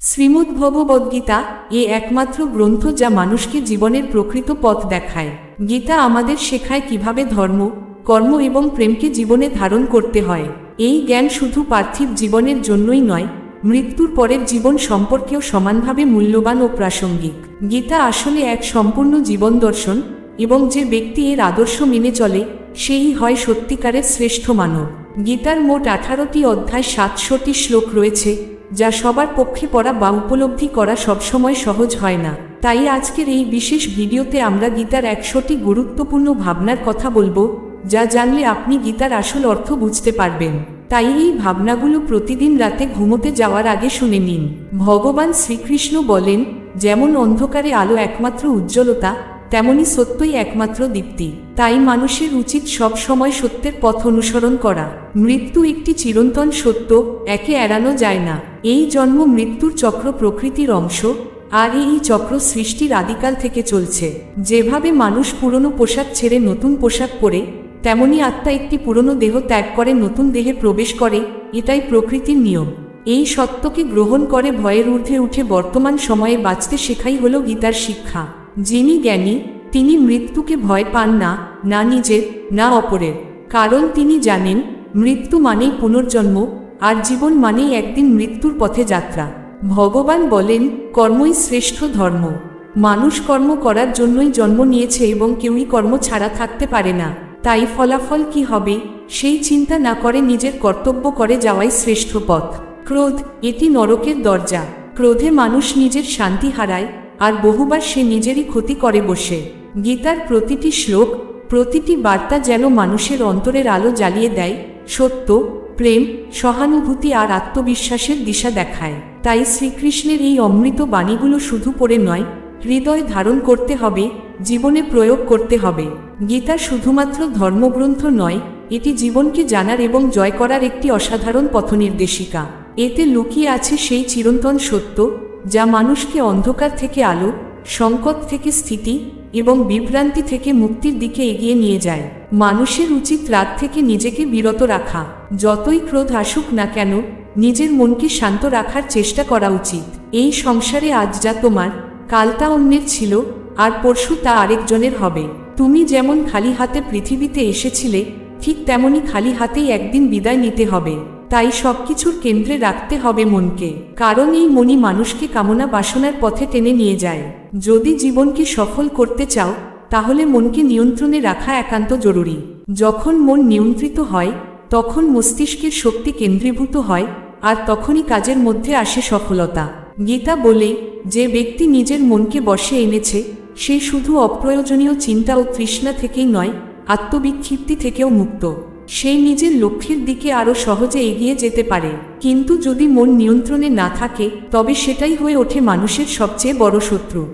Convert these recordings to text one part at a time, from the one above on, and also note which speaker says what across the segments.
Speaker 1: শ্রীমদ্ভগবদ্গীতা এ একমাত্র গ্রন্থ যা মানুষকে জীবনের প্রকৃত পথ দেখায়। গীতা আমাদের শেখায় কীভাবে ধর্ম, কর্ম এবং প্রেমকে জীবনে ধারণ করতে হয়। এই জ্ঞান শুধু পার্থিব জীবনের জন্যই নয়, মৃত্যুর পরের জীবন সম্পর্কেও সমানভাবে মূল্যবান ও প্রাসঙ্গিক। গীতা আসলে এক সম্পূর্ণ জীবন দর্শন এবং যে ব্যক্তি এর আদর্শ মেনে চলে, সেই হয় সত্যিকারের শ্রেষ্ঠ মানব। গীতার মোট আঠারোটি অধ্যায় সাতশোটি শ্লোক রয়েছে যা সবার পক্ষে পড়া বা উপলব্ধি করা সবসময় সহজ হয় না। তাই আজকের এই বিশেষ ভিডিওতে আমরা গীতার একশোটি গুরুত্বপূর্ণ ভাবনার কথা বলব, যা জানলে আপনি গীতার আসল অর্থ বুঝতে পারবেন। তাই এই ভাবনাগুলো প্রতিদিন রাতে ঘুমোতে যাওয়ার আগে শুনে নিন। ভগবান শ্রীকৃষ্ণ বলেন, যেমন অন্ধকারে আলো একমাত্র উজ্জ্বলতা, তেমনি সত্যই একমাত্র দীপ্তি। তাই মানুষের উচিত সব সময় সত্যের পথ অনুসরণ করা। মৃত্যু একটি চিরন্তন সত্য, একে এড়ানো যায় না। এই জন্ম মৃত্যুর চক্র প্রকৃতির অংশ, আর এই চক্র সৃষ্টির আদিকাল থেকে চলছে। যেভাবে মানুষ পুরনো পোশাক ছেড়ে নতুন পোশাক পরে, তেমনি আত্মা একটি পুরনো দেহ ত্যাগ করে নতুন দেহে প্রবেশ করে, এটাই প্রকৃতির নিয়ম। এই সত্যকে গ্রহণ করে ভয়ের ঊর্ধ্বে উঠে বর্তমান সময়ে বাঁচতে শেখাই হল গীতার শিক্ষা। যিনি জ্ঞানী, তিনি মৃত্যুকে ভয় পান না না নিজের, না অপরের। কারণ তিনি জানেন, মৃত্যু মানেই পুনর্জন্ম আর জীবন মানেই একদিন মৃত্যুর পথে যাত্রা। ভগবান বলেন, কর্মই শ্রেষ্ঠ ধর্ম। মানুষ কর্ম করার জন্যই জন্ম নিয়েছে এবং কেউই কর্ম ছাড়া থাকতে পারে না। তাই ফলাফল কি হবে, সেই চিন্তা না করে নিজের কর্তব্য করে যাওয়াই শ্রেষ্ঠ পথ। ক্রোধ, এটি নরকের দরজা। ক্রোধে মানুষ নিজের শান্তি হারায়, আর বহুবার সে নিজেরই ক্ষতি করে বসে। গীতার প্রতিটি শ্লোক, প্রতিটি বার্তা যেন মানুষের অন্তরের আলো জ্বালিয়ে দেয়, সত্য প্রেম, সহানুভূতি আর আত্মবিশ্বাসের দিশা দেখায়। তাই শ্রীকৃষ্ণের এই অমৃত বাণীগুলো শুধু পড়ে নয়, হৃদয় ধারণ করতে হবে, জীবনে প্রয়োগ করতে হবে। গীতা শুধুমাত্র ধর্মগ্রন্থ নয়, এটি জীবনকে জানার এবং জয় করার একটি অসাধারণ পথনির্দেশিকা। এতে লুকিয়ে আছে সেই চিরন্তন সত্য, যা মানুষকে অন্ধকার থেকে আলো, সংকট থেকে স্থিতি এবং বিভ্রান্তি থেকে মুক্তির দিকে এগিয়ে নিয়ে যায়। মানুষের উচিত রাত থেকে নিজেকে বিরত রাখা। যতই ক্রোধ আসুক না কেন, নিজের মনকে শান্ত রাখার চেষ্টা করা উচিত। এই সংসারে আজ যা তোমার, কাল তা অন্যের ছিল, আর পরশু তা আরেকজনের হবে। তুমি যেমন খালি হাতে পৃথিবীতে এসেছিলে, ঠিক তেমনি খালি হাতেই একদিন বিদায় নিতে হবে। তাই সবকিছুর কেন্দ্রে রাখতে হবে মনকে। কারণ এই মনি মানুষকে কামনা বাসনার পথে টেনে নিয়ে যায়। যদি জীবনকে সফল করতে চাও, তাহলে মনকে নিয়ন্ত্রণে রাখা একান্ত জরুরি। যখন মন নিয়ন্ত্রিত হয়, তখন মস্তিষ্কের শক্তি কেন্দ্রীভূত হয়, আর তখনই কাজের মধ্যে আসে সফলতা। গীতা বলে, যে ব্যক্তি নিজের মনকে বসে এনেছে, সে শুধু অপ্রয়োজনীয় চিন্তা ও তৃষ্ণা থেকেই নয়, আত্মবিক্ষিপ্তি থেকেও মুক্ত। সে নিজের লক্ষ্যের দিকে আরও সহজে এগিয়ে যেতে পারে। কিন্তু যদি মন নিয়ন্ত্রণে না থাকে, তবে সেটাই হয়ে ওঠে মানুষের সবচেয়ে বড় শত্রু।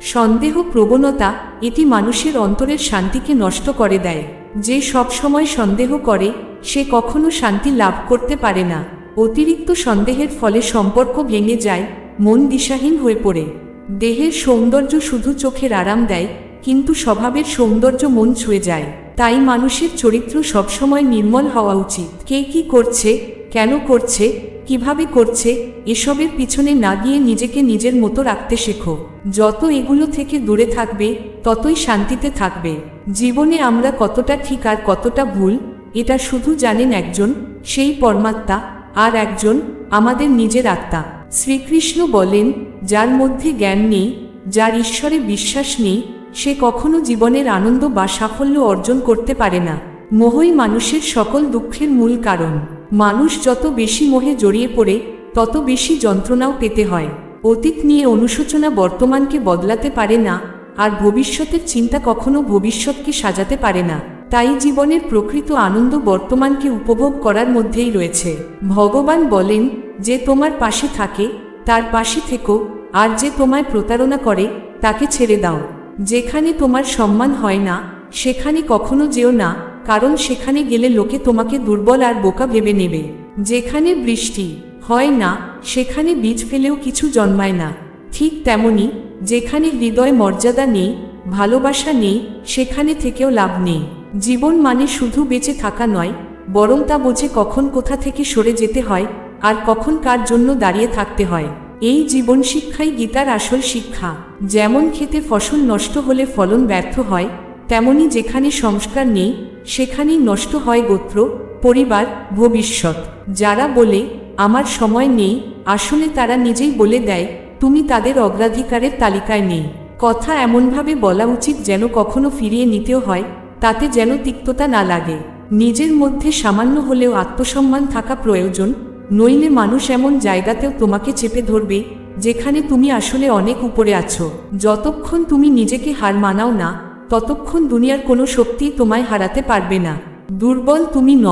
Speaker 1: সন্দেহ প্রবণতা এটি মানুষের অন্তরের শান্তিকে নষ্ট করে দেয়। যে সব সময় সন্দেহ করে, সে কখনো শান্তি লাভ করতে পারে না। অতিরিক্ত সন্দেহের ফলে সম্পর্ক ভেঙে যায়, মন দিশাহীন হয়ে পড়ে। দেহের সৌন্দর্য শুধু চোখের আরাম দেয়, কিন্তু স্বভাবের সৌন্দর্য মন ছুঁয়ে যায়। তাই মানুষের চরিত্র সবসময় নির্মল হওয়া উচিত। কে কি করছে, কেন করছে কীভাবে করছে, এসবের পিছনে না গিয়ে নিজেকে নিজের মতো রাখতে শেখো। যত এগুলো থেকে দূরে থাকবে, ততই শান্তিতে থাকবে। জীবনে আমরা কতটা ঠিক আর কতটা ভুল, এটা শুধু জানেন একজন, সেই পরমাত্মা, আর একজন, আমাদের নিজের আত্মা। শ্রীকৃষ্ণ বলেন, যার মধ্যে জ্ঞান নেই, যার ঈশ্বরে বিশ্বাস নেই, সে কখনো জীবনের আনন্দ বা সাফল্য অর্জন করতে পারে না। মোহই মানুষের সকল দুঃখের মূল কারণ। মানুষ যত বেশি মোহে জড়িয়ে পড়ে, তত বেশি যন্ত্রণাও পেতে হয়। অতীত নিয়ে অনুশোচনা বর্তমানকে বদলাতে পারে না, আর ভবিষ্যতের চিন্তা কখনো ভবিষ্যৎকে সাজাতে পারে না। তাই জীবনের প্রকৃত আনন্দ বর্তমানকে উপভোগ করার মধ্যেই রয়েছে। ভগবান বলেন যে তোমার পাশে থাকে, তার পাশে থেকো, আর যে তোমায় প্রতারণা করে, তাকে ছেড়ে দাও। যেখানে তোমার সম্মান হয় না, সেখানে কখনো যেও না কারণ সেখানে গেলে লোকে তোমাকে দুর্বল আর বোকা ভেবে নেবে। যেখানে বৃষ্টি হয় না, সেখানে বীজ ফেলেও কিছু জন্মায় না। ঠিক তেমনি, যেখানে হৃদয় মর্যাদা নেই, ভালোবাসা নেই, সেখানে থেকেও লাভ নেই। জীবন মানে শুধু বেঁচে থাকা নয়, বরং তা বোঝে কখন কোথা থেকে সরে যেতে হয়, আর কখন কার জন্য দাঁড়িয়ে থাকতে হয়। এই জীবন শিক্ষাই গীতার আসল শিক্ষা। যেমন খেতে ফসল নষ্ট হলে ফলন ব্যর্থ হয়, তেমনি যেখানে সংস্কার নেই সেখানেই নষ্ট হয় গোত্র, পরিবার, ভবিষ্যৎ। যারা বলে, আমার সময় নেই, আসলে তারা নিজেই বলে দেয়, তুমি তাদের অগ্রাধিকারের তালিকায় নেই। কথা এমনভাবে বলা উচিত যেন কখনো ফিরিয়ে নিতেও হয়, তাতে যেন তিক্ততা না লাগে। নিজের মধ্যে সামান্য হলেও আত্মসম্মান থাকা প্রয়োজন, নইলে মানুষ এমন জায়গাতেও তোমাকে চেপে ধরবে, যেখানে তুমি আসলে অনেক উপরে আছো। যতক্ষণ তুমি নিজেকে হার মানাও না ততক্ষণ দুনিয়ার কোনো শক্তি তোমায় হারাতে পারবে না। দুর্বল তুমি ন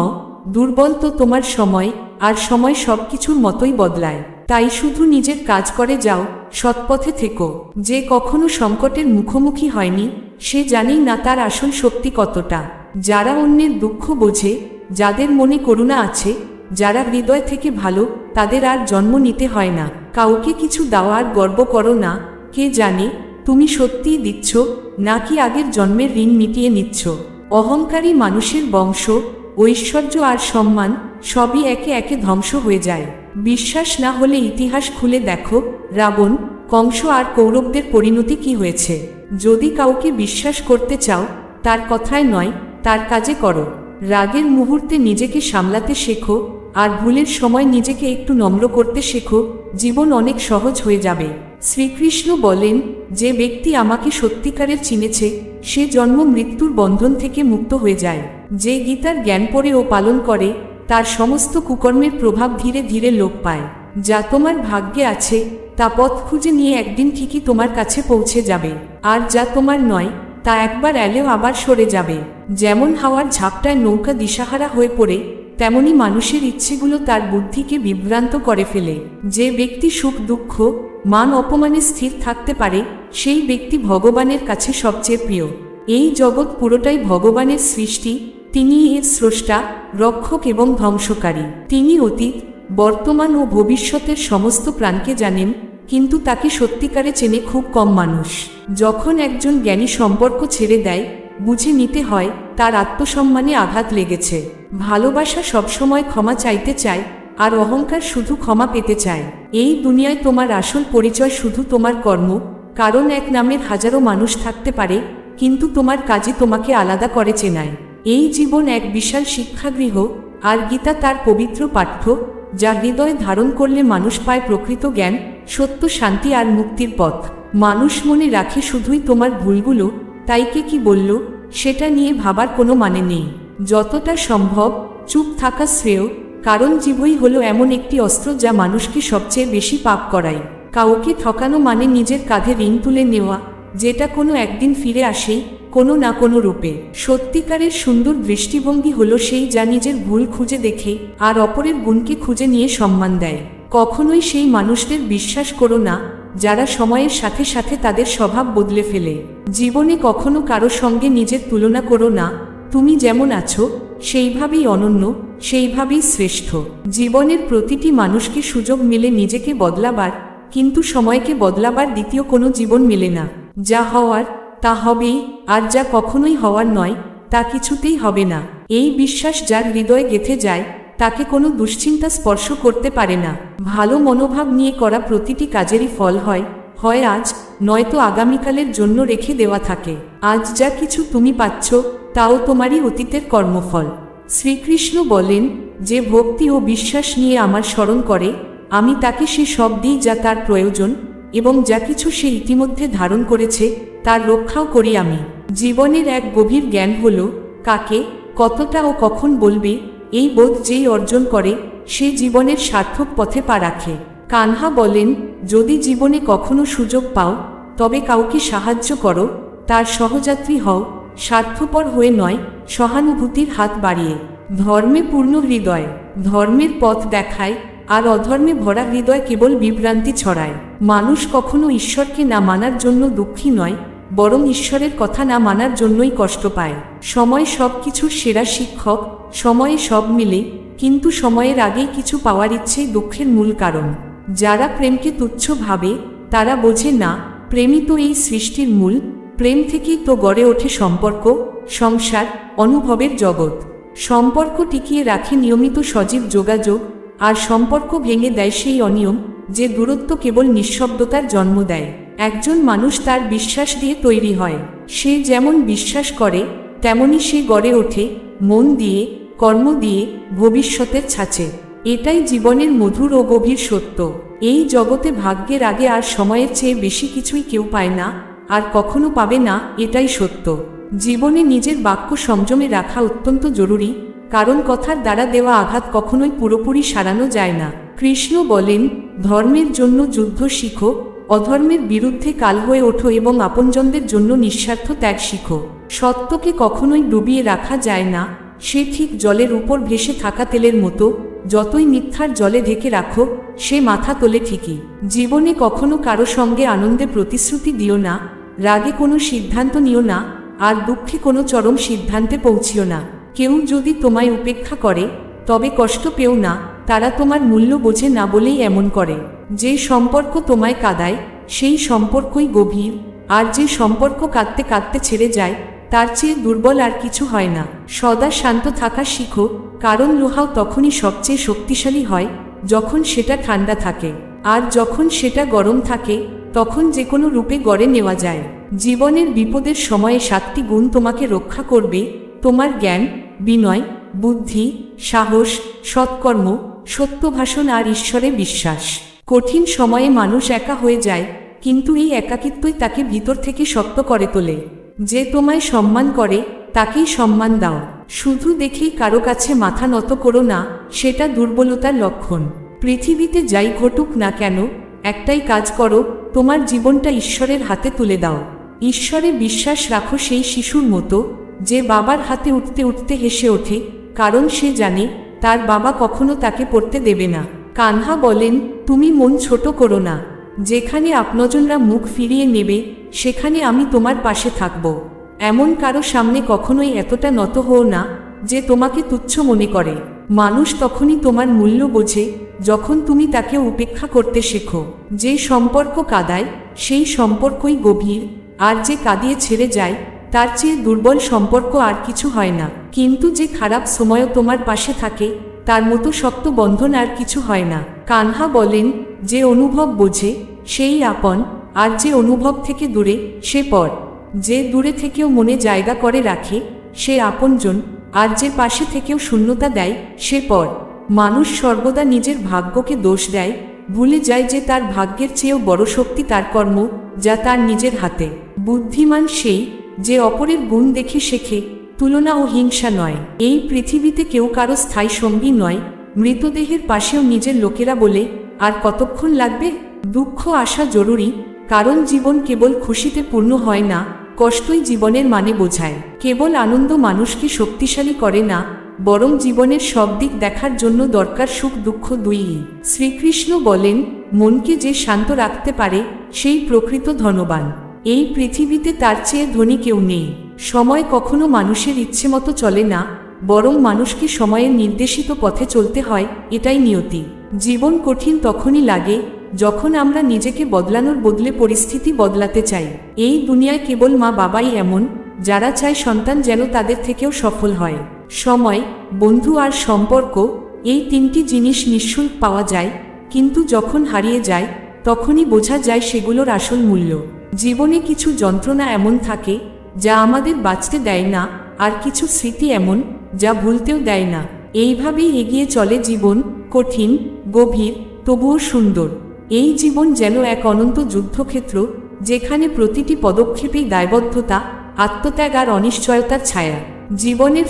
Speaker 1: দুর্বল তো তোমার সময়, আর সময় সব কিছুর মতোই বদলায়। তাই শুধু নিজের কাজ করে যাও, সৎপথে থেকো। যে কখনো সংকটের মুখোমুখি হয়নি, সে জানেই না তার আসল শক্তি কতটা। যারা অন্যের দুঃখ বোঝে, যাদের মনে করুণা আছে, যারা হৃদয় থেকে ভালো, তাদের আর জন্ম নিতে হয় না। কাউকে কিছু দেওয়ার গর্ব করো না, কে জানে তুমি সত্যিই দিচ্ছ, নাকি আগের জন্মের ঋণ মিটিয়ে নিচ্ছ? অহংকারী মানুষের বংশ, ঐশ্বর্য আর সম্মান সবই একে একে ধ্বংস হয়ে যায়। বিশ্বাস না হলে ইতিহাস খুলে দেখো, রাবণ, কংস আর কৌরবদের পরিণতি কি হয়েছে? যদি কাউকে বিশ্বাস করতে চাও, তার কথায় নয়, তার কাজে করো। রাগের মুহূর্তে নিজেকে সামলাতে শেখো, আর ভুলের সময় নিজেকে একটু নম্র করতে শেখো, জীবন অনেক সহজ হয়ে যাবে। শ্রীকৃষ্ণ বলেন, যে ব্যক্তি আমাকে সত্যিকারের চিনেছে, সে জন্ম মৃত্যুর বন্ধন থেকে মুক্ত হয়ে যায়। যে গীতার জ্ঞান পড়ে ও পালন করে, তার সমস্ত কুকর্মের প্রভাব ধীরে ধীরে লোপ পায়। যা তোমার ভাগ্যে আছে, তা পথ খুঁজে নিয়ে একদিন ঠিকই তোমার কাছে পৌঁছে যাবে। আর যা তোমার নয়, তা একবার এলেও আবার সরে যাবে। যেমন হাওয়ার ঝাপটায় নৌকা দিশাহারা হয়ে পড়ে তেমনি মানুষের ইচ্ছেগুলো তার বুদ্ধিকে বিভ্রান্ত করে ফেলে। যে ব্যক্তি সুখ, দুঃখ, মান অপমানে স্থির থাকতে পারে, সেই ব্যক্তি ভগবানের কাছে সবচেয়ে প্রিয়। এই জগৎ পুরোটাই ভগবানের সৃষ্টি, তিনি এর স্রষ্টা, রক্ষক এবং ধ্বংসকারী। তিনি অতীত, বর্তমান ও ভবিষ্যতের সমস্ত প্রাণকে জানেন, কিন্তু তাকে সত্যিকারে চেনে খুব কম মানুষ। যখন একজন জ্ঞানী সম্পর্ক ছেড়ে দেয়, বুঝে নিতে হয়, তার আত্মসম্মানে আঘাত লেগেছে। ভালোবাসা সবসময় ক্ষমা চাইতে চায়, আর অহংকার শুধু ক্ষমা পেতে চায়। এই দুনিয়ায় তোমার আসল পরিচয় শুধু তোমার কর্ম, কারণ এক নামের হাজারো মানুষ থাকতে পারে, কিন্তু তোমার কাজে তোমাকে আলাদা করে চেনায়। এই জীবন এক বিশাল শিক্ষাগৃহ, আর গীতা তার পবিত্র পাঠ্য, যা হৃদয়ে ধারণ করলে মানুষ পায় প্রকৃত জ্ঞান, সত্য, শান্তি আর মুক্তির পথ। মানুষ মনে রাখে শুধুই তোমার ভুলগুলো, তাইকে কি বলল, সেটা নিয়ে ভাবার কোনো মানে নেই। যতটা সম্ভব চুপ থাকা শ্রেয়, কারণ জীবই হলো এমন একটি অস্ত্র যা মানুষকে সবচেয়ে বেশি পাপ করায়। কাউকে ঠকানো মানে নিজের কাঁধে ঋণ তুলে নেওয়া, যেটা কোনো একদিন ফিরে আসেই কোনো না কোনো রূপে। সত্যিকারের সুন্দর দৃষ্টিভঙ্গি হলো সেই যা নিজের ভুল খুঁজে দেখে, আর অপরের গুণকে খুঁজে নিয়ে সম্মান দেয়। কখনোই সেই মানুষদের বিশ্বাস করো না, যারা সময়ের সাথে সাথে তাদের স্বভাব বদলে ফেলে। জীবনে কখনো কারও সঙ্গে নিজের তুলনা করো না তুমি যেমন আছো, সেইভাবেই অনন্য, সেইভাবেই শ্রেষ্ঠ। জীবনের প্রতিটি মানুষকে সুযোগ মিলে নিজেকে বদলাবার, কিন্তু সময়কে বদলাবার দ্বিতীয় কোনো জীবন মেলে না। যা হওয়ার, তা হবেই, আর যা কখনোই হওয়ার নয়, তা কিছুতেই হবে না। এই বিশ্বাস যার হৃদয়ে গেথে যায়, তাকে কোনো দুশ্চিন্তা স্পর্শ করতে পারে না। ভালো মনোভাব নিয়ে করা প্রতিটি কাজেরই ফল হয় হয় আজ, নয়তো আগামীকালের জন্য রেখে দেওয়া থাকে। আজ যা কিছু তুমি পাচ্ছ, তাও তোমারই অতীতের কর্মফল। শ্রীকৃষ্ণ বলেন, যে ভক্তি ও বিশ্বাস নিয়ে আমার স্মরণ করে, আমি তাকে সে সব দিই যা তার প্রয়োজন, এবং যা কিছু সে ইতিমধ্যে ধারণ করেছে, তার রক্ষাও করি আমি। জীবনের এক গভীর জ্ঞান হল, কাকে, কতটা ও কখন বলবে, এই বোধ যেই অর্জন করে, সে জীবনের সার্থক পথে পা রাখে। কানহা বলেন, যদি জীবনে কখনো সুযোগ পাও, তবে কাউকে সাহায্য করো, তার সহযাত্রী হও, স্বার্থপর হয়ে নয়, সহানুভূতির হাত বাড়িয়ে। ধর্মে পূর্ণ হৃদয়, ধর্মের পথ দেখায়, আর অধর্মে ভরা হৃদয় কেবল বিভ্রান্তি ছড়ায়। মানুষ কখনো ঈশ্বরকে না মানার জন্য দুঃখী নয়, বরং ঈশ্বরের কথা না মানার জন্যই কষ্ট পায়। সময় সব কিছুর সেরা শিক্ষক, সময়ে সব মিলে, কিন্তু সময়ের আগেই কিছু পাওয়ার ইচ্ছেই দুঃখের মূল কারণ। যারা প্রেমকে তুচ্ছ ভাবে, তারা বোঝে না, প্রেমই তো এই সৃষ্টির মূল, প্রেম থেকেই তো গড়ে ওঠে সম্পর্ক, সংসার, অনুভবের জগৎ। সম্পর্ক টিকিয়ে রাখে নিয়মিত সজীব যোগাযোগ, আর সম্পর্ক ভেঙে দেয় সেই অনিয়ম, যে দূরত্ব কেবল নিঃশব্দতার জন্ম দেয়। একজন মানুষ তার বিশ্বাস দিয়ে তৈরি হয়। সে যেমন বিশ্বাস করে, তেমনি সে গড়ে ওঠে, মন দিয়ে, কর্ম দিয়ে, ভবিষ্যতের ছাঁচে। এটাই জীবনের মধুর ও গভীর সত্য। এই জগতে ভাগ্যের আগে আর সময়ের চেয়ে বেশি কিছুই কেউ পায় না, আর কখনো পাবে না, এটাই সত্য। জীবনে নিজের বাক্য সংযমে রাখা অত্যন্ত জরুরি, কারণ কথার দ্বারা দেওয়া আঘাত কখনোই পুরোপুরি সারানো যায় না। কৃষ্ণ বলেন, ধর্মের জন্য যুদ্ধ শিখো, অধর্মের বিরুদ্ধে কাল হয়ে ওঠো এবং আপনজনদের জন্য নিঃস্বার্থ ত্যাগ শিখো। সত্যকে কখনোই ডুবিয়ে রাখা যায় না সে ঠিক জলের উপর ভেসে থাকা তেলের মতো, যতই মিথ্যার জলে ঢেকে রাখো, সে মাথা তোলে ঠিকই। জীবনে কখনো কারও সঙ্গে আনন্দে প্রতিশ্রুতি দিও না, রাগে কোনো সিদ্ধান্ত নিও না, আর দুঃখে কোনো চরম সিদ্ধান্তে পৌঁছিও না। কেউ যদি তোমায় উপেক্ষা করে, তবে কষ্ট পেও না, তারা তোমার মূল্য বোঝে না বলেই এমন করে। যে সম্পর্ক তোমায় কাদায়, সেই সম্পর্কই গভীর, আর যে সম্পর্ক কাঁদতে কাঁদতে ছেড়ে যায় তার চেয়ে দুর্বল আর কিছু হয় না। সদা শান্ত থাকা শিখো, কারণ লোহাও তখনই সবচেয়ে শক্তিশালী হয়, যখন সেটা ঠান্ডা থাকে। আর যখন সেটা গরম থাকে, তখন যে কোনো রূপে গড়ে নেওয়া যায়। জীবনের বিপদের সময়ে সাতটি গুণ তোমাকে রক্ষা করবে, তোমার জ্ঞান, বিনয়, বুদ্ধি, সাহস, সৎকর্ম, সত্যভাষণ আর ঈশ্বরে বিশ্বাস। কঠিন সময়ে মানুষ একা হয়ে যায়, কিন্তু এই একাকিত্বই তাকে ভিতর থেকে শক্ত করে তোলে। যে তোমায় সম্মান করে, তাকেই সম্মান দাও। শুধু দেখেই কারও কাছে মাথা নত করো না, সেটা দুর্বলতার লক্ষণ। পৃথিবীতে যাই ঘটুক না কেন, একটাই কাজ করো, তোমার জীবনটা ঈশ্বরের হাতে তুলে দাও। ঈশ্বরে বিশ্বাস রাখো সেই শিশুর মতো, যে বাবার হাতে উঠতে উঠতে হেসে ওঠে, কারণ সে জানে, তার বাবা কখনো তাকে পড়তে দেবে না। কানহা বলেন, তুমি মন ছোট করো না। যেখানে আপনজনরা মুখ ফিরিয়ে নেবে, সেখানে আমি তোমার পাশে থাকব। এমন কারও সামনে কখনোই এতটা নত হও না, যে তোমাকে তুচ্ছ মনে করে। মানুষ তখনই তোমার মূল্য বোঝে, যখন তুমি তাকে উপেক্ষা করতে শেখো। যে সম্পর্ক কাদায়, সেই সম্পর্কই গভীর, আর যে কাঁদিয়ে ছেড়ে যায়, তার চেয়ে দুর্বল সম্পর্ক আর কিছু হয় না। কিন্তু যে খারাপ সময়ও তোমার পাশে থাকে, তার মতো শক্ত বন্ধন আর কিছু হয় না। কানহা বলেন, যে অনুভব বোঝে, সেই আপন, আর যে অনুভব থেকে দূরে, সে পর। যে দূরে থেকেও মনে জায়গা করে রাখে, সে আপনজন, আর যে পাশে থেকেও শূন্যতা দেয়, সে পর। মানুষ সর্বদা নিজের ভাগ্যকে দোষ দেয়, ভুলে যায় যে তার ভাগ্যের চেয়েও বড় শক্তি তার কর্ম, যা তার নিজের হাতে। বুদ্ধিমান সেই, যে অপরের গুণ দেখে শেখে, তুলনা ও হিংসা নয়। এই পৃথিবীতে কেউ কারও স্থায়ী সঙ্গী নয় মৃতদেহের পাশেও নিজের লোকেরা বলে, আর কতক্ষণ লাগবে? দুঃখ আসা জরুরি, কারণ জীবন কেবল খুশিতে পূর্ণ হয় না, কষ্টই জীবনের মানে বোঝায়। কেবল আনন্দ মানুষকে শক্তিশালী করে না, বরং জীবনের সব দিক দেখার জন্য দরকার সুখ, দুঃখ দুইই। শ্রীকৃষ্ণ বলেন, মনকে যে শান্ত রাখতে পারে, সেই প্রকৃত ধনবান। এই পৃথিবীতে তার চেয়ে ধনী কেউ নেই। সময় কখনো মানুষের ইচ্ছে মতো চলে না বরং মানুষকে সময়ের নির্দেশিত পথে চলতে হয়, এটাই নিয়তি। জীবন কঠিন তখনই লাগে, যখন আমরা নিজেকে বদলানোর বদলে পরিস্থিতি বদলাতে চাই। এই দুনিয়ায় কেবল মা বাবাই এমন, যারা চায় সন্তান যেন তাদের থেকেও সফল হয়। সময়, বন্ধু আর সম্পর্ক, এই তিনটি জিনিস নিঃশুল্ক পাওয়া যায়, কিন্তু যখন হারিয়ে যায়, তখনই বোঝা যায় সেগুলোর আসল মূল্য। জীবনে কিছু যন্ত্রণা এমন থাকে, যা আমাদের বাঁচতে দেয় না, আর কিছু স্মৃতি এমন যা ভুলতেও দেয় না। এইভাবেই এগিয়ে চলে জীবন কঠিন, গভীর, তবুও সুন্দর। এই জীবন যেন এক অনন্ত যুদ্ধক্ষেত্র, যেখানে প্রতিটি পদক্ষেপেই দায়বদ্ধতা, আত্মত্যাগ আর অনিশ্চয়তার ছায়া। জীবনের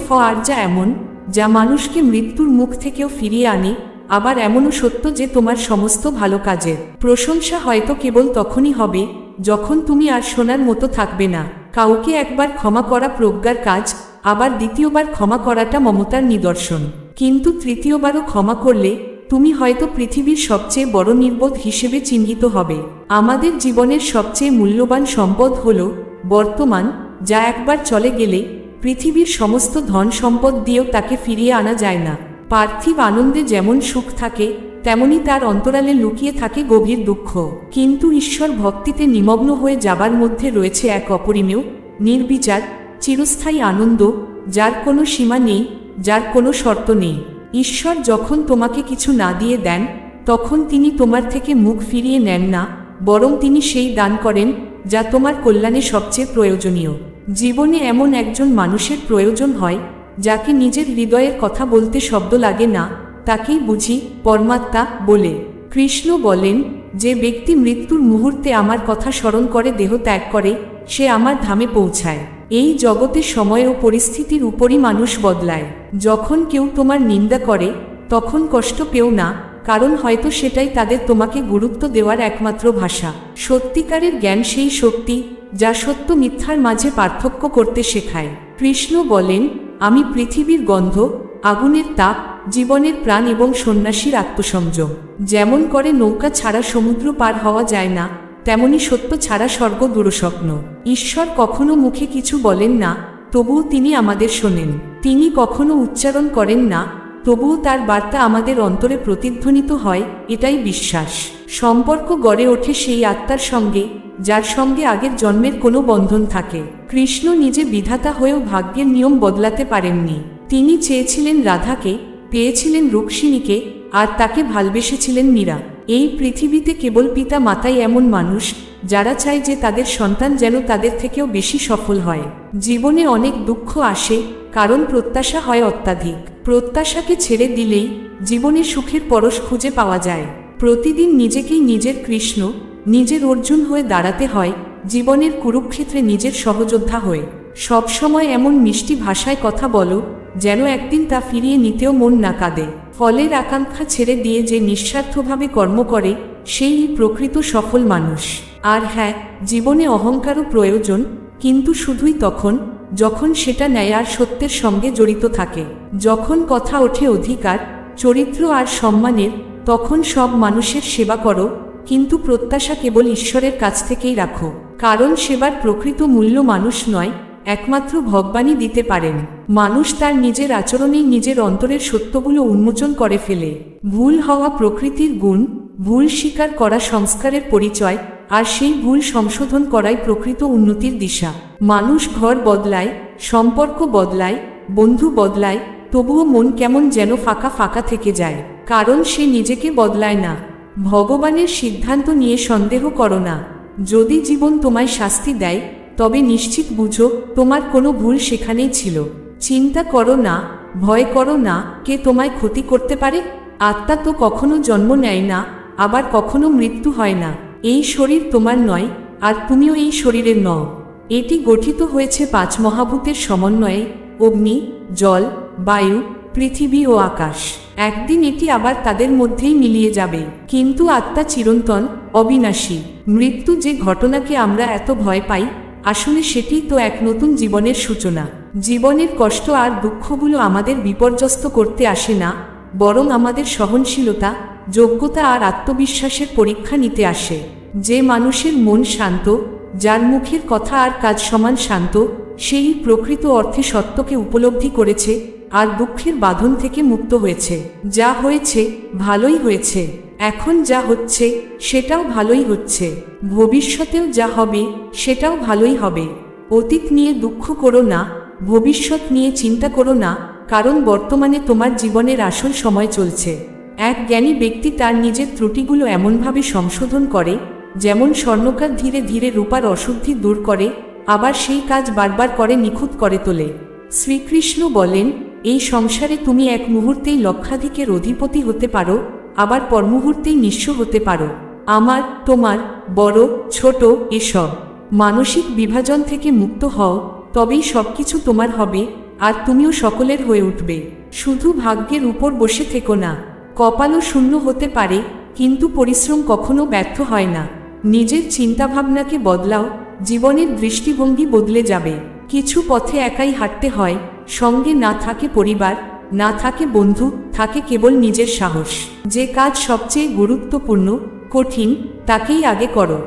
Speaker 1: যা এমন, যা মানুষকে মৃত্যুর মুখ থেকেও ফিরিয়ে আনে, আবার এমনও সত্য যে তোমার সমস্ত ভালো কাজের প্রশংসা হয়তো কেবল তখনই হবে, যখন তুমি আর শোনার মতো থাকবে না। কাউকে একবার ক্ষমা করা প্রজ্ঞার কাজ আবার দ্বিতীয়বার ক্ষমা করাটা মমতার নিদর্শন। কিন্তু তৃতীয়বারও ক্ষমা করলে তুমি হয়তো পৃথিবীর সবচেয়ে বড় নির্বোধ হিসেবে চিহ্নিত হবে। আমাদের জীবনের সবচেয়ে মূল্যবান সম্পদ হল বর্তমান, যা একবার চলে গেলে পৃথিবীর সমস্ত ধন সম্পদ দিয়েও তাকে ফিরিয়ে আনা যায় না। পার্থিব আনন্দে যেমন সুখ থাকে, তেমনি তার অন্তরালে লুকিয়ে থাকে গভীর দুঃখ। কিন্তু ঈশ্বর ভক্তিতে নিমগ্ন হয়ে যাবার মধ্যে রয়েছে এক অপরিমেয়, নির্বিচার চিরস্থায়ী আনন্দ, যার কোনো সীমা নেই, যার কোনো শর্ত নেই। ঈশ্বর যখন তোমাকে কিছু না দিয়ে দেন, তখন তিনি তোমার থেকে মুখ ফিরিয়ে নেন না, বরং তিনি সেই দান করেন, যা তোমার কল্যাণে সবচেয়ে প্রয়োজনীয়। জীবনে এমন একজন মানুষের প্রয়োজন হয়, যাকে নিজের হৃদয়ের কথা বলতে শব্দ লাগে না, তাকেই বুঝি পরমাত্মা বলে। কৃষ্ণ বলেন, যে ব্যক্তি মৃত্যুর মুহূর্তে আমার কথা স্মরণ করে দেহ ত্যাগ করে সে আমার ধামে পৌঁছায়। এই জগতে সময় ও পরিস্থিতির উপরই মানুষ বদলায়। যখন কেউ তোমার নিন্দা করে, তখন কষ্ট পেও না, কারণ হয়তো সেটাই তাদের তোমাকে গুরুত্ব দেওয়ার একমাত্র ভাষা। সত্যিকারের জ্ঞান সেই শক্তি, যা সত্য মিথ্যার মাঝে পার্থক্য করতে শেখায়। কৃষ্ণ বলেন, আমি পৃথিবীর গন্ধ, আগুনের তাপ, জীবনের প্রাণ এবং সন্ন্যাসীর আত্মসংযম। যেমন করে নৌকা ছাড়া সমুদ্র পার হওয়া যায় না তেমনি সত্য ছাড়া স্বর্গ দুরস্বপ্ন ঈশ্বর কখনো মুখে কিছু বলেন না, তবুও তিনি আমাদের শোনেন। তিনি কখনো উচ্চারণ করেন না, তবুও তার বার্তা আমাদের অন্তরে প্রতিধ্বনিত হয়, এটাই বিশ্বাস। সম্পর্ক গড়ে ওঠে সেই আত্মার সঙ্গে, যার সঙ্গে আগের জন্মের কোনো বন্ধন থাকে। কৃষ্ণ নিজে বিধাতা হয়েও ভাগ্যের নিয়ম বদলাতে পারেননি। তিনি চেয়েছিলেন রাধাকে, পেয়েছিলেন রুক্মিণীকে, আর তাকে ভালবেসেছিলেন মীরা। এই পৃথিবীতে কেবল পিতা মাতাই এমন মানুষ, যারা চায় যে তাদের সন্তান যেন তাদের থেকেও বেশি সফল হয়। জীবনে অনেক দুঃখ আসে, কারণ প্রত্যাশা হয় অত্যাধিক। প্রত্যাশাকে ছেড়ে দিলেই জীবনে সুখের পরশ খুঁজে পাওয়া যায়। প্রতিদিন নিজেকেই নিজের কৃষ্ণ, নিজের অর্জুন হয়ে দাঁড়াতে হয়, জীবনের কুরুক্ষেত্রে নিজের সহযোদ্ধা হয়ে। সবসময় এমন মিষ্টি ভাষায় কথা বলো, যেন একদিন তা ফিরিয়ে নিতেও মন না কাঁদে। ফলের আকাঙ্ক্ষা ছেড়ে দিয়ে যে নিঃস্বার্থভাবে কর্ম করে, সেই প্রকৃত সফল মানুষ। আর হ্যাঁ জীবনে অহংকারও প্রয়োজন, কিন্তু শুধুই তখন, যখন সেটা ন্যায় আর সত্যের সঙ্গে জড়িত থাকে। যখন কথা ওঠে অধিকার, চরিত্র আর সম্মানের, তখন সব মানুষের সেবা করো, কিন্তু প্রত্যাশা কেবল ঈশ্বরের কাছ থেকেই রাখো। কারণ সেবার প্রকৃত মূল্য মানুষ নয় একমাত্র ভগবানই দিতে পারেন। মানুষ তার নিজের আচরণেই নিজের অন্তরের সত্যগুলো উন্মোচন করে ফেলে। ভুল হওয়া প্রকৃতির গুণ, ভুল স্বীকার করা সংস্কারের পরিচয়, আর সেই ভুল সংশোধন করাই প্রকৃত উন্নতির দিশা। মানুষ ঘর বদলায়, সম্পর্ক বদলায়, বন্ধু বদলায়, তবুও মন কেমন যেন ফাঁকা ফাঁকা থেকে যায়। কারণ সে নিজেকে বদলায় না। ভগবানের সিদ্ধান্ত নিয়ে সন্দেহ করো না। যদি জীবন তোমায় শাস্তি দেয় তবে নিশ্চিত বুঝো, তোমার কোনো ভুল সেখানেই ছিল। চিন্তা করো না, ভয় করো না, কে তোমায় ক্ষতি করতে পারে? আত্মা তো কখনো জন্ম নেয় না, আবার কখনো মৃত্যু হয় না। এই শরীর তোমার নয়, আর তুমিও এই শরীরের নও। এটি গঠিত হয়েছে পাঁচ মহাভূতের সমন্বয়ে, অগ্নি, জল, বায়ু, পৃথিবী ও আকাশ। একদিন এটি আবার তাদের মধ্যেই মিলিয়ে যাবে। কিন্তু আত্মা চিরন্তন, অবিনাশী। মৃত্যু যে ঘটনাকে আমরা এত ভয় পাই আসলে সেটি তো এক নতুন জীবনের সূচনা। জীবনের কষ্ট আর দুঃখগুলো আমাদের বিপর্যস্ত করতে আসে না, বরং আমাদের সহনশীলতা, যোগ্যতা আর আত্মবিশ্বাসের পরীক্ষা নিতে আসে। যে মানুষের মন শান্ত, যার মুখের কথা আর কাজ সমান শান্ত, সেই প্রকৃত অর্থে সত্যকে উপলব্ধি করেছে আর দুঃখের বাঁধন থেকে মুক্ত হয়েছে। যা হয়েছে, ভালোই হয়েছে। এখন যা হচ্ছে, সেটাও ভালোই হচ্ছে। ভবিষ্যতেও যা হবে, সেটাও ভালোই হবে। অতীত নিয়ে দুঃখ করো না, ভবিষ্যৎ নিয়ে চিন্তা করো না, কারণ বর্তমানে তোমার জীবনের আসল সময় চলছে। এক জ্ঞানী ব্যক্তি তার নিজের ত্রুটিগুলো এমনভাবে সংশোধন করে, যেমন স্বর্ণকার ধীরে ধীরে রূপার অশুদ্ধি দূর করে, আবার সেই কাজ বারবার করে নিখুঁত করে তোলে। শ্রীকৃষ্ণ বলেন, এই সংসারে তুমি এক মুহূর্তেই লক্ষাধিকের অধিপতি হতে পারো আবার পর মুহূর্তেই নিঃস্ব হতে পারো। আমার, তোমার, বড়, ছোট এসব। মানসিক বিভাজন থেকে মুক্ত হও, তবেই সবকিছু তোমার হবে, আর তুমিও সকলের হয়ে উঠবে। শুধু ভাগ্যের উপর বসে থেকো না। কপালও শূন্য হতে পারে, কিন্তু পরিশ্রম কখনো ব্যর্থ হয় না। নিজের চিন্তাভাবনাকে বদলাও, জীবনের দৃষ্টিভঙ্গি বদলে যাবে। কিছু পথে একাই হাঁটতে হয়, সঙ্গে না থাকে পরিবার না থাকে বন্ধু, থাকে কেবল নিজের সাহস। যে কাজ সবচেয়ে গুরুত্বপূর্ণ, কঠিন, তাকেই আগে করো।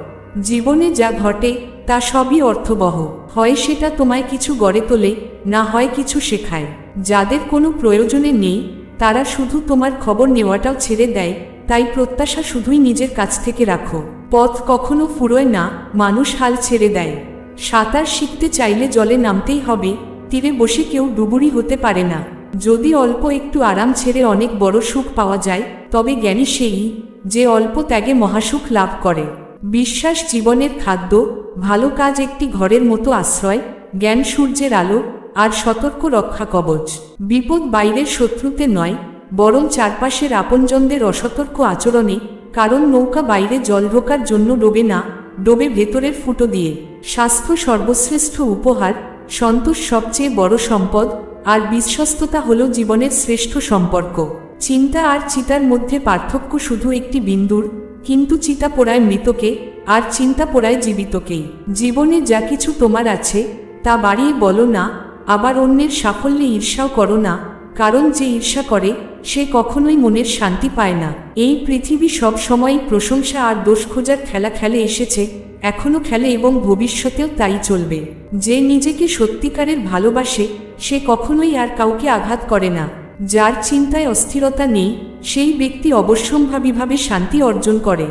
Speaker 1: জীবনে যা ঘটে, তা সবই অর্থবহ। হয় সেটা তোমায় কিছু গড়ে তোলে, না হয় কিছু শেখায়। যাদের কোনো প্রয়োজনে নেই, তারা শুধু তোমার খবর নেওয়াটাও ছেড়ে দেয়, তাই প্রত্যাশা শুধুই নিজের কাছ থেকে রাখো। পথ কখনো ফুরোয় না, মানুষ হাল ছেড়ে দেয়। সাঁতার শিখতে চাইলে জলে নামতেই হবে, তীরে বসে কেউ ডুবুরি হতে পারে না। যদি অল্প একটু আরাম ছেড়ে অনেক বড় সুখ পাওয়া যায়, তবে জ্ঞানী সেই যে অল্প ত্যাগে মহাসুখ লাভ করে। বিশ্বাস জীবনের খাদ্য, ভালো কাজ একটি ঘরের মতো আশ্রয়, জ্ঞান সূর্যের আলো, আর সতর্ক রক্ষা কবচ। বিপদ বাইরের শত্রুতে নয়, বরং চারপাশের আপনজনদের অসতর্ক আচরণে, কারণ নৌকা বাইরে জল ঢোকার জন্য ডোবে না, ডোবে ভেতরের ফুটো দিয়ে। স্বাস্থ্য সর্বশ্রেষ্ঠ উপহার, সন্তোষ সবচেয়ে বড় সম্পদ আর বিশ্বস্ততা হল জীবনের শ্রেষ্ঠ সম্পর্ক। চিন্তা আর চিতার মধ্যে পার্থক্য শুধু একটি বিন্দুর, কিন্তু চিতা পোড়ায় মৃতকে আর চিন্তা পোড়ায় জীবিতকেই জীবনে যা কিছু তোমার আছে, তা বাড়িয়ে বলো না, আবার অন্যের সাফল্যে ঈর্ষাও করো না, কারণ যে ঈর্ষা করে, সে কখনোই মনের শান্তি পায় না। এই পৃথিবী সব সময়ই প্রশংসা আর দোষ খোঁজার খেলা খেলে এসেছে এখনও খেলে এবং ভবিষ্যতেও তাই চলবে। যে নিজেকে সত্যিকারের ভালোবাসে, সে কখনোই আর কাউকে আঘাত করে না। যার চিন্তায় অস্থিরতা নেই, সেই ব্যক্তি অবশ্যম্ভাবীভাবে শান্তি অর্জন করে।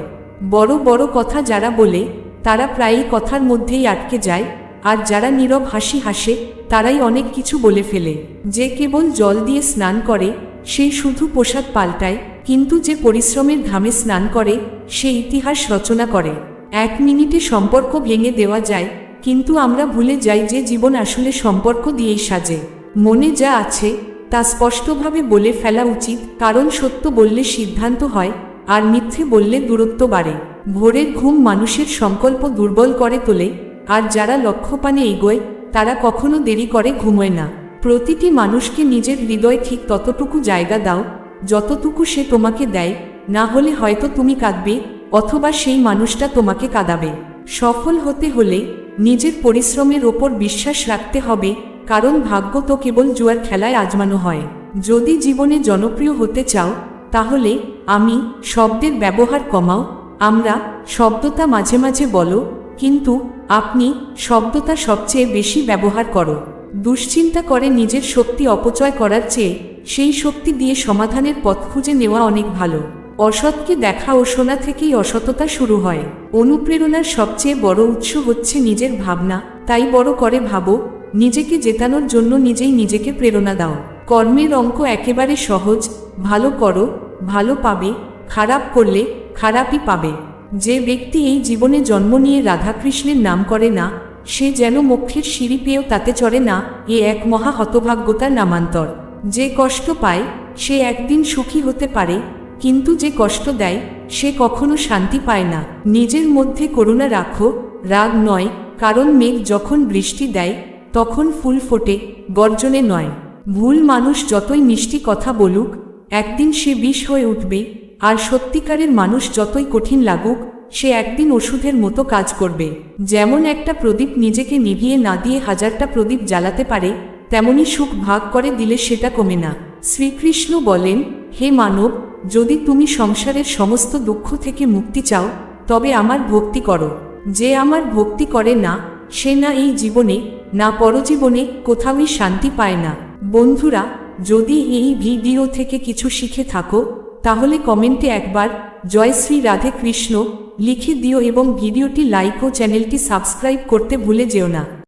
Speaker 1: বড় বড় কথা যারা বলে, তারা প্রায়ই কথার মধ্যেই আটকে যায়, আর যারা নীরব হাসি হাসে, তারাই অনেক কিছু বলে ফেলে। যে কেবল জল দিয়ে স্নান করে সেই শুধু পোশাক পাল্টায়, কিন্তু যে পরিশ্রমের ঘামে স্নান করে, সে ইতিহাস রচনা করে। এক মিনিটে সম্পর্ক ভেঙে দেওয়া যায়, কিন্তু আমরা ভুলে যাই যে জীবন আসলে সম্পর্ক দিয়েই সাজে। মনে যা আছে, তা স্পষ্টভাবে বলে ফেলা উচিত, কারণ সত্য বললে সিদ্ধান্ত হয়, আর মিথ্যে বললে দূরত্ব বাড়ে। ভোরের ঘুম মানুষের সংকল্প দুর্বল করে তোলে, আর যারা লক্ষ্যপানে এগোয়, তারা কখনো দেরি করে ঘুমোয় না। প্রতিটি মানুষকে নিজের হৃদয় ঠিক ততটুকু জায়গা দাও, যতটুকু সে তোমাকে দেয়, না হলে হয়তো তুমি কাঁদবে অথবা সেই মানুষটা তোমাকে কাঁদাবে। সফল হতে হলে নিজের পরিশ্রমের ওপর বিশ্বাস রাখতে হবে, কারণ ভাগ্য তো কেবল জুয়ার খেলায় আজমানো হয়। যদি জীবনে জনপ্রিয় হতে চাও, তাহলে আমি শব্দের ব্যবহার কমাও, আমরা শব্দটা মাঝে মাঝে বলো, কিন্তু আপনি শব্দটা সবচেয়ে বেশি ব্যবহার করো। দুশ্চিন্তা করে নিজের শক্তি অপচয় করার চেয়ে সেই শক্তি দিয়ে সমাধানের পথ খুঁজে নেওয়া অনেক ভালো। অসৎকে দেখা ও শোনা থেকেই অসততা শুরু হয়। অনুপ্রেরণার সবচেয়ে বড় উৎস হচ্ছে নিজের ভাবনা। তাই বড় করে ভাবো, নিজেকে জেতানোর জন্য নিজেই নিজেকে প্রেরণা দাও। কর্মের অঙ্ক একেবারে সহজ, ভালো করো, ভালো পাবে, খারাপ করলে খারাপই পাবে। যে ব্যক্তি এই জীবনে জন্ম নিয়ে রাধাকৃষ্ণের নাম করে না, সে যেন মোক্ষের সিঁড়ি পেয়েও তাতে চড়ে না, এ এক মহা হতভাগ্যতার নামান্তর। যে কষ্ট পায়, সে একদিন সুখী হতে পারে কিন্তু যে কষ্ট দেয়, সে কখনো শান্তি পায় না। নিজের মধ্যে করুণা রাখো, রাগ নয়, কারণ মেঘ যখন বৃষ্টি দেয়, তখন ফুল ফোটে, গর্জনে নয়। ভুল মানুষ যতই মিষ্টি কথা বলুক, একদিন সে বিষ হয়ে উঠবে, আর সত্যিকারের মানুষ যতই কঠিন লাগুক, সে একদিন ওষুধের মতো কাজ করবে। যেমন একটা প্রদীপ নিজেকে নিভিয়ে না দিয়ে হাজারটা প্রদীপ জ্বালাতে পারে, তেমনি সুখ ভাগ করে দিলে সেটা কমে না। শ্রীকৃষ্ণ বলেন, হে মানব যদি তুমি সংসারের সমস্ত দুঃখ থেকে মুক্তি চাও, তবে আমার ভক্তি করো। যে আমার ভক্তি করে না, সে না এই জীবনে, না পরজীবনে কোথাওই শান্তি পায় না। বন্ধুরা, যদি এই ভিডিও থেকে কিছু শিখে থাকো, তাহলে কমেন্টে একবার জয় শ্রী রাধে কৃষ্ণ লিখে দিও এবং ভিডিওটি লাইক ও চ্যানেলটি সাবস্ক্রাইব করতে ভুলে যেও না।